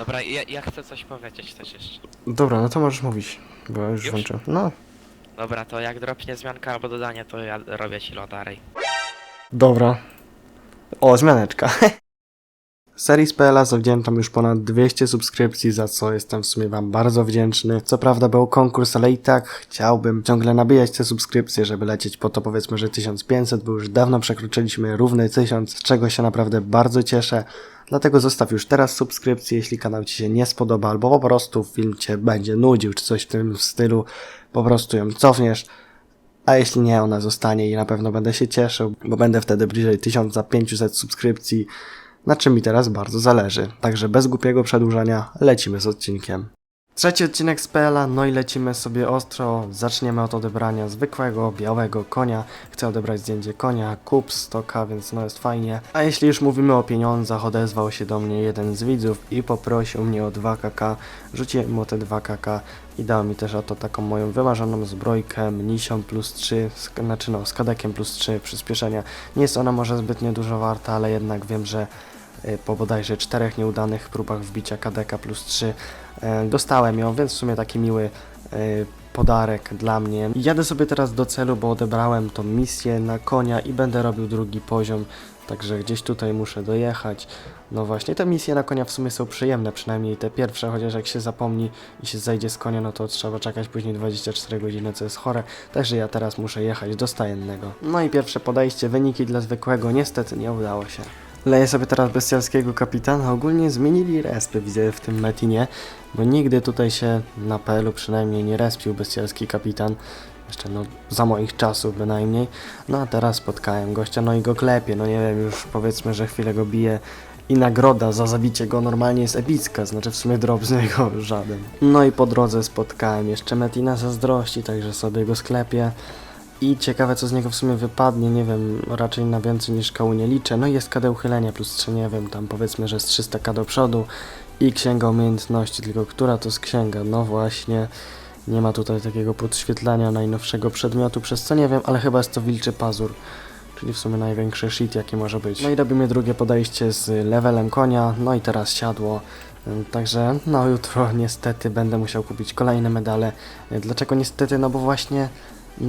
Dobra, ja, ja chcę coś powiedzieć też jeszcze. Dobra, no to możesz mówić, bo ja już, Już? włączę. No, Dobra, to jak dropnie zmianka albo dodanie, to ja robię ci lodarej. dobra. O, zmianeczka. Serii PLA zawdzięczam już ponad 200 subskrypcji, za co jestem w sumie wam bardzo wdzięczny. Co prawda był konkurs, ale i tak chciałbym ciągle nabijać te subskrypcje, żeby lecieć po to powiedzmy, że 1500, bo już dawno przekroczyliśmy równy 1000, z czego się naprawdę bardzo cieszę. Dlatego zostaw już teraz subskrypcję, jeśli kanał Ci się nie spodoba, albo po prostu film Cię będzie nudził, czy coś w tym stylu, po prostu ją cofniesz. A jeśli nie, ona zostanie i na pewno będę się cieszył, bo będę wtedy bliżej 1500 subskrypcji, na czym mi teraz bardzo zależy. Także bez głupiego przedłużania lecimy z odcinkiem. Trzeci odcinek z PLA, no i lecimy sobie ostro. Zaczniemy od odebrania zwykłego, białego konia. Chcę odebrać zdjęcie konia, kup stoka, więc no jest fajnie. A jeśli już mówimy o pieniądzach, odezwał się do mnie jeden z widzów i poprosił mnie o 2kk. Rzuciłem mu te 2kk i dał mi też oto taką moją wymarzoną zbrojkę, mnisią plus 3, sk- znaczy no, z kadekiem plus 3 przyspieszenia. Nie jest ona może zbytnio dużo warta, ale jednak wiem, że po bodajże czterech nieudanych próbach wbicia kadeka plus 3 e, dostałem ją, więc w sumie taki miły e, podarek dla mnie. Jadę sobie teraz do celu, bo odebrałem tą misję na konia i będę robił drugi poziom, także gdzieś tutaj muszę dojechać. No właśnie, te misje na konia w sumie są przyjemne, przynajmniej te pierwsze, chociaż jak się zapomni i się zejdzie z konia, no to trzeba czekać później 24 godziny, co jest chore. Także ja teraz muszę jechać do stajennego. No i pierwsze podejście, wyniki dla zwykłego, niestety nie udało się. Leję sobie teraz bestialskiego kapitana. Ogólnie zmienili respy, widzę w tym metinie, bo nigdy tutaj się na PL-u przynajmniej nie respił bestialski kapitan. Jeszcze no za moich czasów bynajmniej. No a teraz spotkałem gościa, no i go klepię. No nie wiem, już powiedzmy, że chwilę go bije. I nagroda za zabicie go normalnie jest epicka, znaczy w sumie drobny go żaden. No i po drodze spotkałem jeszcze Metina zazdrości, także sobie go sklepię. I ciekawe co z niego w sumie wypadnie, nie wiem, raczej na więcej niż kału nie liczę. No i jest KD uchylenia plus 3, nie wiem, tam powiedzmy, że z 300k do przodu i księga umiejętności, tylko która to jest księga? No właśnie, nie ma tutaj takiego podświetlania najnowszego przedmiotu, przez co nie wiem, ale chyba jest to wilczy pazur. Czyli w sumie największy shit jaki może być. No i robimy drugie podejście z levelem konia, no i teraz siadło. Także no jutro niestety będę musiał kupić kolejne medale. Dlaczego niestety? No bo właśnie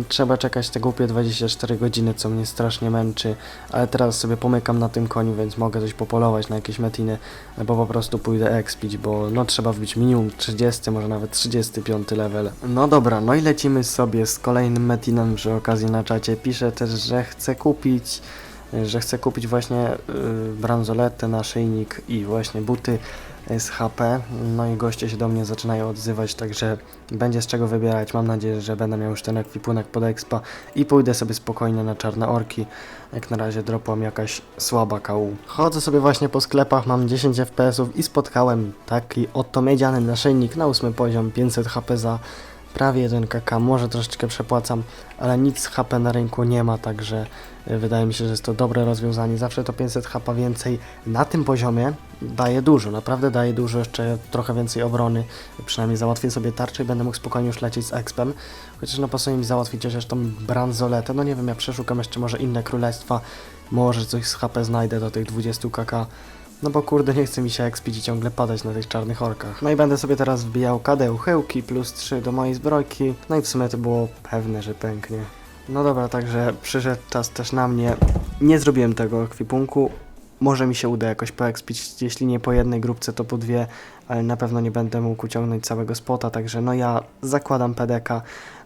trzeba czekać te głupie 24 godziny, co mnie strasznie męczy. Ale teraz sobie pomykam na tym koniu, więc mogę coś popolować na jakieś metiny, albo po prostu pójdę expić, bo no trzeba wbić minimum 30, może nawet 35 level. No dobra, no i lecimy sobie z kolejnym metinem przy okazji na czacie. Piszę też, że chcę kupić że chcę kupić właśnie y, bransoletę, naszyjnik i właśnie buty z HP. No i goście się do mnie zaczynają odzywać, także będzie z czego wybierać. Mam nadzieję, że będę miał już ten ekwipunek pod expa i pójdę sobie spokojnie na czarne orki. Jak na razie dropłam jakaś słaba KU. Chodzę sobie właśnie po sklepach, mam 10 FPS-ów i spotkałem taki oto miedziany naszyjnik na 8 poziom, 500 HP za prawie 1 kk, może troszeczkę przepłacam, ale nic HP na rynku nie ma, także y, wydaje mi się, że jest to dobre rozwiązanie. Zawsze to 500 HP więcej na tym poziomie daje dużo, naprawdę daje dużo, jeszcze trochę więcej obrony, przynajmniej załatwię sobie tarczę i będę mógł spokojnie już lecieć z expem, chociaż no pasuje mi załatwić chociaż tą bransoletę, no nie wiem, ja przeszukam jeszcze może inne królestwa, może coś z HP znajdę do tych 20 kk. No bo kurde, nie chce mi się expić i ciągle padać na tych czarnych orkach. No i będę sobie teraz wbijał KD uchyłki plus 3 do mojej zbrojki. No i w sumie to było pewne, że pęknie. No dobra, także przyszedł czas też na mnie. Nie zrobiłem tego ekwipunku. Może mi się uda jakoś poekspić, jeśli nie po jednej grupce, to po dwie, ale na pewno nie będę mógł uciągnąć całego spota, także no ja zakładam PDK,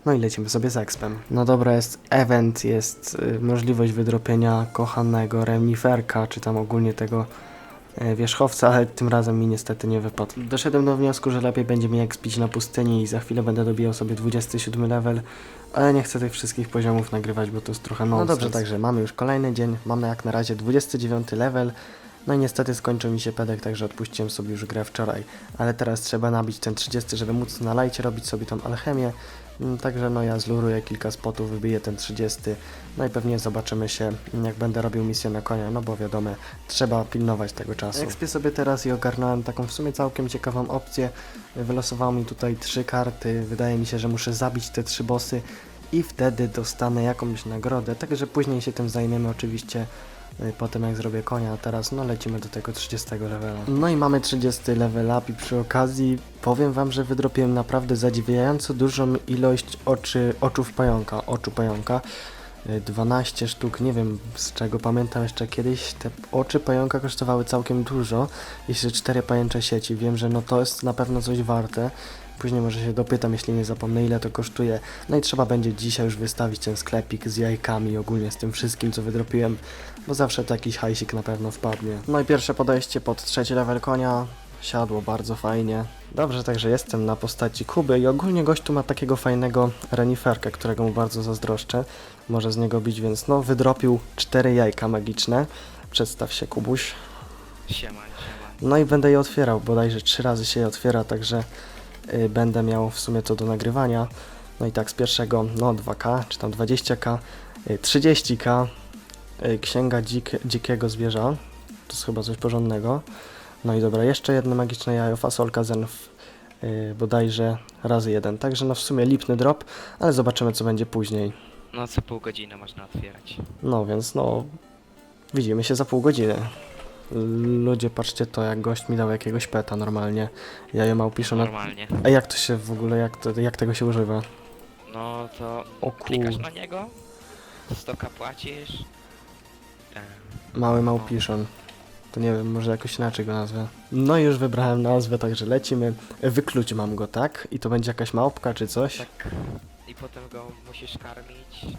no i lecimy sobie z expem. No dobra, jest event, jest y, możliwość wydropienia kochanego remiferka, czy tam ogólnie tego wierzchowca, ale tym razem mi niestety nie wypadł. Doszedłem do wniosku, że lepiej będzie mi ekspić na pustyni i za chwilę będę dobijał sobie 27 level, ale nie chcę tych wszystkich poziomów nagrywać, bo to jest trochę nonsens. No dobrze, także mamy już kolejny dzień, mamy jak na razie 29 level, no i niestety skończył mi się pedek, także odpuściłem sobie już grę wczoraj, ale teraz trzeba nabić ten 30, żeby móc na lajcie robić sobie tą alchemię, Także no ja zluruję kilka spotów, wybiję ten 30, no i pewnie zobaczymy się jak będę robił misję na konia, no bo wiadomo, trzeba pilnować tego czasu. Ekspię sobie teraz i ogarnąłem taką w sumie całkiem ciekawą opcję. Wylosowało mi tutaj trzy karty, wydaje mi się, że muszę zabić te trzy bossy i wtedy dostanę jakąś nagrodę, także później się tym zajmiemy oczywiście potem jak zrobię konia, a teraz no lecimy do tego 30 levela. No i mamy 30 level up i przy okazji powiem wam, że wydropiłem naprawdę zadziwiająco dużą ilość oczy, oczów pająka, oczu pająka. Y, 12 sztuk, nie wiem z czego pamiętam jeszcze kiedyś, te oczy pająka kosztowały całkiem dużo, jeszcze 4 pajęcze sieci, wiem, że no to jest na pewno coś warte. Później może się dopytam, jeśli nie zapomnę, ile to kosztuje. No i trzeba będzie dzisiaj już wystawić ten sklepik z jajkami ogólnie z tym wszystkim, co wydropiłem, bo zawsze to jakiś hajsik na pewno wpadnie. No i pierwsze podejście pod trzeci level konia. Siadło bardzo fajnie. Dobrze, także jestem na postaci Kuby i ogólnie gość tu ma takiego fajnego reniferkę, którego mu bardzo zazdroszczę. Może z niego bić, więc no wydropił cztery jajka magiczne. Przedstaw się Kubuś. Siema, siema. No i będę je otwierał, bodajże trzy razy się je otwiera, także będę miał w sumie to do nagrywania. No i tak z pierwszego, no 2K, czy tam 20K, y, 30K, y, Księga dzik, Dzikiego Zwierza, to jest chyba coś porządnego. No i dobra, jeszcze jedno magiczne jajo, fasolka zenf, y, bodajże razy jeden. Także no w sumie lipny drop, ale zobaczymy co będzie później. No co pół godziny można otwierać. No więc no, widzimy się za pół godziny. Ludzie, patrzcie to, jak gość mi dał jakiegoś peta normalnie. Ja je małpiszę na... Normalnie. A jak to się w ogóle, jak, to, jak tego się używa? No to O klikasz kur... na niego, 100 płacisz. Mały małpiszon. To nie wiem, może jakoś inaczej go nazwę. No i już wybrałem nazwę, także lecimy. Wykluć mam go, tak? I to będzie jakaś małpka czy coś? Tak. I potem go musisz karmić, yy,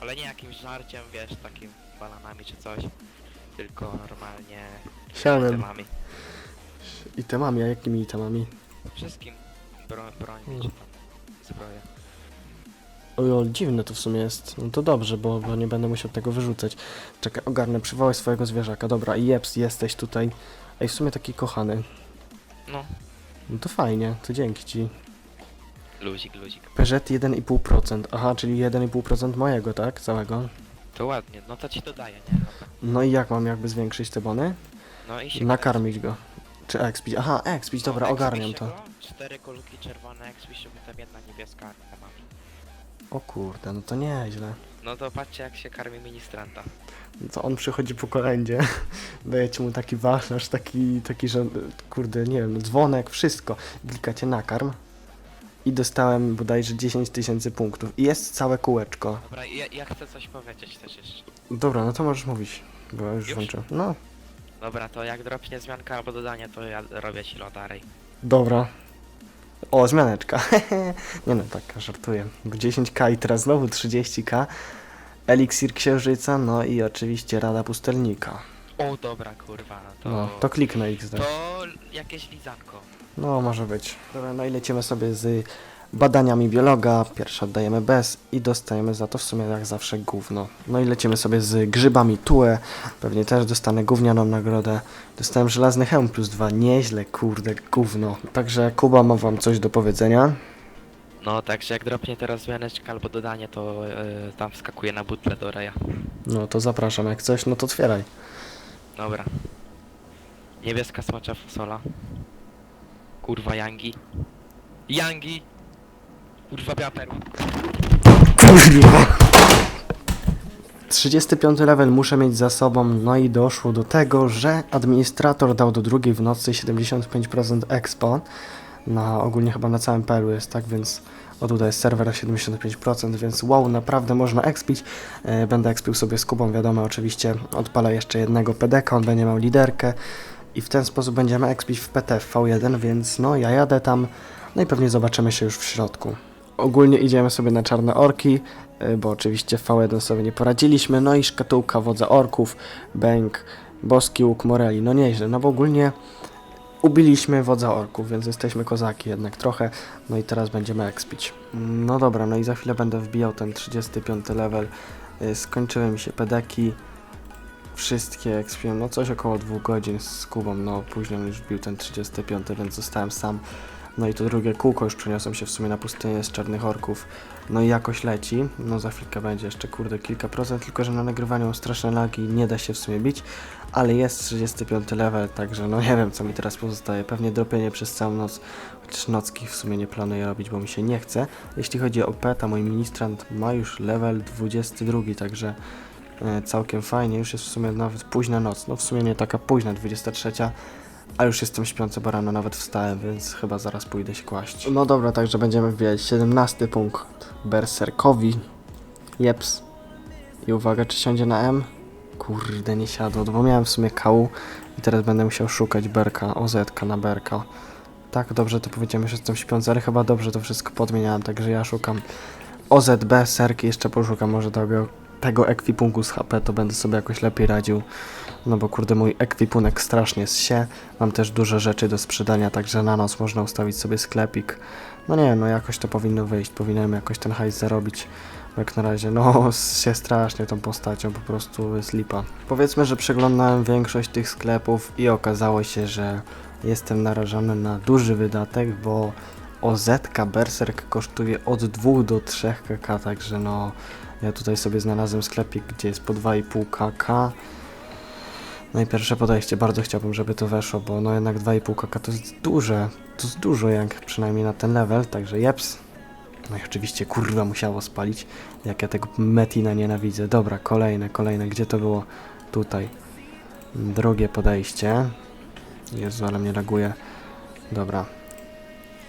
ale nie jakimś żarciem, wiesz, takim bananami czy coś. Tylko normalnie Sianem. temami. I temami, a jakimi itemami? Wszystkim. Broń, broń tam zbroję. Ojol, dziwne to w sumie jest. No to dobrze, bo, bo nie będę musiał tego wyrzucać. Czekaj, ogarnę, przywołaj swojego zwierzaka. Dobra, i jeps, jesteś tutaj. Ej, w sumie taki kochany. No, No to fajnie, to dzięki ci. luzik, luzik. Peugeot 1,5%. Aha, czyli 1,5% mojego, tak? Całego. To ładnie, no to ci dodaję, nie? No i jak mam jakby zwiększyć te bony? No i się Nakarmić go. Czy expić? Aha, expić, dobra, No, ogarniam expisz to. Cztery kulki czerwone, expisz, potem jedna niebieska temami. O kurde, no to nieźle. No to patrzcie jak się karmi ministranta. No To on przychodzi po kolędzie, dajecie mu taki wachlarz, taki, taki, że kurde, nie wiem, dzwonek, wszystko. Klikacie nakarm i dostałem bodajże 10 tysięcy punktów. I jest całe kółeczko. Dobra, ja, ja chcę coś powiedzieć też jeszcze. Dobra, no to możesz mówić, bo ja już, Już? włączę. No, Dobra, to jak dropnie zmianka albo dodanie, to ja robię ci lodarej. dobra. O, zmianeczka. nie no, tak, żartuję. 10k i teraz znowu 30k. Eliksir Księżyca, no i oczywiście Rada Pustelnika. O, dobra, kurwa, no to... No, to kliknę XD. To jakieś lizanko. No, może być. Dobra, no i lecimy sobie z badaniami biologa. Pierwsze oddajemy bez i dostajemy za to w sumie jak zawsze gówno. No i lecimy sobie z grzybami tue. Pewnie też dostanę gównianą nagrodę. Dostałem żelazny hełm plus dwa. Nieźle, kurde, gówno. Także Kuba ma wam coś do powiedzenia. No, także jak dropnie teraz zmianeczka albo dodanie, to yy, tam wskakuje na butle do reja. No to zapraszam, jak coś, no to otwieraj. Dobra. Niebieska smocza fasola. Kurwa, Yangi. Yangi! Kurwa, biała perła. Kurwa. 35 level muszę mieć za sobą, no i doszło do tego, że administrator dał do drugiej w nocy 75% expo. Na ogólnie chyba na całym PL jest, tak więc o tutaj jest serwer 75%, więc wow, naprawdę można expić. E, będę expił sobie z Kubą, wiadomo, oczywiście odpalę jeszcze jednego PDK, on będzie miał liderkę i w ten sposób będziemy expić w PT w V1, więc no ja jadę tam, no i pewnie zobaczymy się już w środku. Ogólnie idziemy sobie na czarne orki, y, bo oczywiście w V1 sobie nie poradziliśmy, no i szkatułka wodza orków, bęk, boski łuk Moreli, no nieźle, no bo ogólnie ubiliśmy wodza orków, więc jesteśmy kozaki jednak trochę, no i teraz będziemy expić. No dobra, no i za chwilę będę wbijał ten 35 level, Y, skończyły mi się pedeki, wszystkie expiłem, no coś około 2 godzin z Kubą, no później już wbił ten 35, więc zostałem sam. No i to drugie kółko już przeniosłem się w sumie na pustynię z czarnych orków. No i jakoś leci. No za chwilkę będzie jeszcze kurde kilka procent, tylko że na nagrywaniu straszne lagi nie da się w sumie bić. Ale jest 35 level, także no nie wiem co mi teraz pozostaje. Pewnie dropienie przez całą noc, chociaż nocki w sumie nie planuję robić, bo mi się nie chce. Jeśli chodzi o peta, mój ministrant ma już level 22, także e, całkiem fajnie. Już jest w sumie nawet późna noc. No w sumie nie taka późna, 23, a już jestem śpiący, bo rano nawet wstałem, więc chyba zaraz pójdę się kłaść. No dobra, także będziemy wbijać 17 punkt Berserkowi. Jeps. I uwaga, czy siądzie na M? Kurde, nie siadło, bo miałem w sumie kału i teraz będę musiał szukać Berka, OZ na Berka. Tak, dobrze to powiedziałem, że jestem śpiący, ale chyba dobrze to wszystko podmieniałem, także ja szukam OZB, serki, jeszcze poszukam może tego, tego ekwipunku z HP, to będę sobie jakoś lepiej radził. No bo kurde, mój ekwipunek strasznie się. Mam też dużo rzeczy do sprzedania, także na noc można ustawić sobie sklepik. No nie, no jakoś to powinno wyjść, powinienem jakoś ten hajs zarobić. Jak na razie, no się strasznie tą postacią, po prostu jest lipa. Powiedzmy, że przeglądałem większość tych sklepów i okazało się, że jestem narażony na duży wydatek, bo OZ Berserk kosztuje od 2 do 3 kk, także no ja tutaj sobie znalazłem sklepik, gdzie jest po 2,5 kk. No i pierwsze podejście, bardzo chciałbym, żeby to weszło, bo no jednak 2,5 kk to jest duże, to jest dużo jak przynajmniej na ten level, także jeps. No i oczywiście kurwa musiało spalić, jak ja tego Metina nienawidzę. Dobra, kolejne, kolejne, gdzie to było? Tutaj. Drugie podejście. Jezu, ale mnie laguje. Dobra.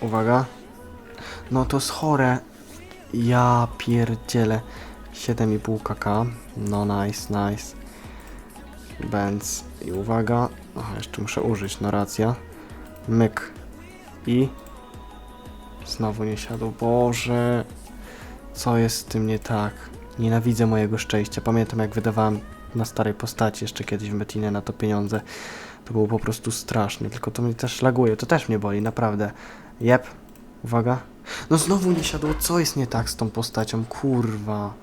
Uwaga. No to jest chore. Ja pierdzielę. 7,5 kk. No nice, nice. Benz. I uwaga. Aha, jeszcze muszę użyć, no racja. Myk. I... Znowu nie siadł. Boże. Co jest z tym nie tak? Nienawidzę mojego szczęścia. Pamiętam jak wydawałem na starej postaci jeszcze kiedyś w Metinie na to pieniądze. To było po prostu straszne. Tylko to mnie też laguje. To też mnie boli, naprawdę. Jep. Uwaga. No znowu nie siadło. Co jest nie tak z tą postacią? Kurwa.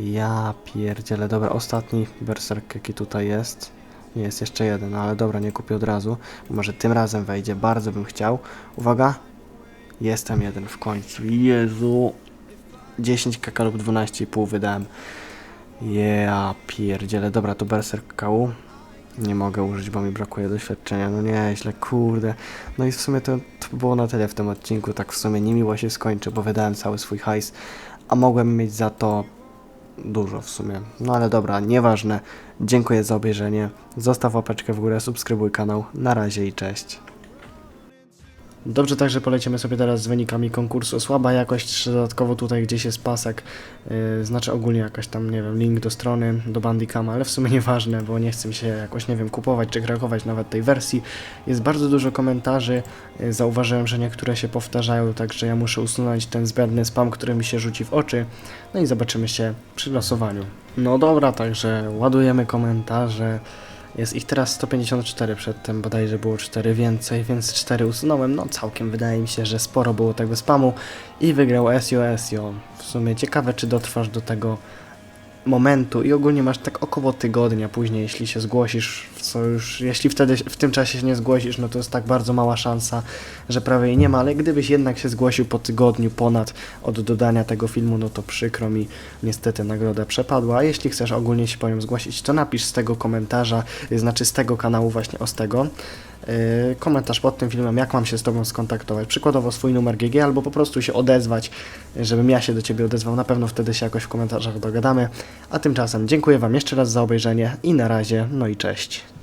Ja pierdzielę. Dobra, ostatni berserk jaki tutaj jest. Nie, jest jeszcze jeden, ale dobra, nie kupię od razu. Może tym razem wejdzie. Bardzo bym chciał. Uwaga. Jestem jeden w końcu. Jezu. 10 kk lub 12,5 wydałem. Ja pierdzielę. Dobra, to berserk kału. Nie mogę użyć, bo mi brakuje doświadczenia. No nieźle, kurde. No i w sumie to, to było na tyle w tym odcinku. Tak w sumie niemiło się skończy, bo wydałem cały swój hajs, a mogłem mieć za to dużo w sumie. No ale dobra, nieważne. Dziękuję za obejrzenie. Zostaw łapeczkę w górę, subskrybuj kanał. Na razie i cześć. Dobrze, także polecimy sobie teraz z wynikami konkursu. Słaba jakość, dodatkowo tutaj gdzieś jest pasek, yy, znaczy ogólnie jakaś tam, nie wiem, link do strony, do Bandicama, ale w sumie nieważne, bo nie chcę się jakoś, nie wiem, kupować czy krakować nawet tej wersji. Jest bardzo dużo komentarzy, yy, zauważyłem, że niektóre się powtarzają, także ja muszę usunąć ten zbędny spam, który mi się rzuci w oczy. No i zobaczymy się przy losowaniu. No dobra, także ładujemy komentarze. Jest ich teraz 154, przedtem bodajże było 4 więcej, więc 4 usunąłem. No całkiem wydaje mi się, że sporo było tego spamu i wygrał SIO SIO. W sumie ciekawe, czy dotrwasz do tego momentu i ogólnie masz tak około tygodnia później, jeśli się zgłosisz, co już, jeśli wtedy w tym czasie się nie zgłosisz, no to jest tak bardzo mała szansa, że prawie jej nie ma, ale gdybyś jednak się zgłosił po tygodniu ponad od dodania tego filmu, no to przykro mi, niestety nagroda przepadła, a jeśli chcesz ogólnie się po nią zgłosić, to napisz z tego komentarza, y, znaczy z tego kanału właśnie o z tego, komentarz pod tym filmem, jak mam się z Tobą skontaktować, przykładowo swój numer GG, albo po prostu się odezwać, żebym ja się do Ciebie odezwał, na pewno wtedy się jakoś w komentarzach dogadamy, a tymczasem dziękuję Wam jeszcze raz za obejrzenie i na razie, no i cześć.